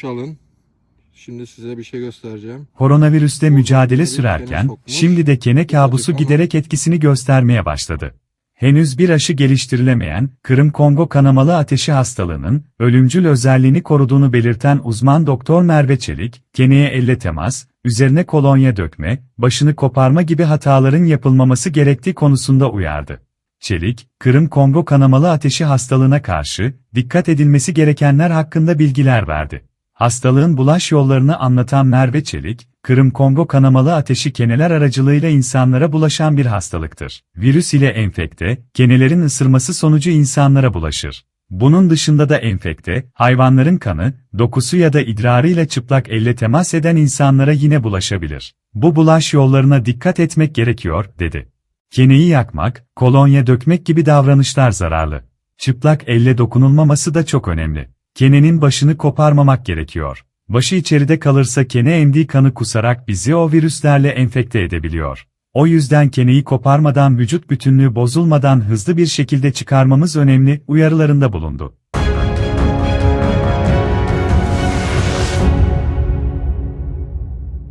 duş alın. Şimdi size bir şey göstereceğim. Koronavirüste mücadele sürerken, şimdi de kene kabusu giderek etkisini göstermeye başladı. Henüz bir aşı geliştirilemeyen, Kırım-Kongo kanamalı ateşi hastalığının, ölümcül özelliğini koruduğunu belirten uzman doktor Merve Çelik, keneye elle temas, üzerine kolonya dökme, başını koparma gibi hataların yapılmaması gerektiği konusunda uyardı. Çelik, Kırım-Kongo kanamalı ateşi hastalığına karşı, dikkat edilmesi gerekenler hakkında bilgiler verdi. Hastalığın bulaş yollarını anlatan Merve Çelik, Kırım-Kongo kanamalı ateşi keneler aracılığıyla insanlara bulaşan bir hastalıktır. Virüs ile enfekte, kenelerin ısırması sonucu insanlara bulaşır. Bunun dışında da enfekte, hayvanların kanı, dokusu ya da idrarıyla çıplak elle temas eden insanlara yine bulaşabilir. Bu bulaş yollarına dikkat etmek gerekiyor, dedi. Keneyi yakmak, kolonya dökmek gibi davranışlar zararlı. Çıplak elle dokunulmaması da çok önemli. Kenenin başını koparmamak gerekiyor. Başı içeride kalırsa kene emdiği kanı kusarak bizi o virüslerle enfekte edebiliyor. O yüzden keneyi koparmadan vücut bütünlüğü bozulmadan hızlı bir şekilde çıkarmamız önemli uyarılarında bulundu.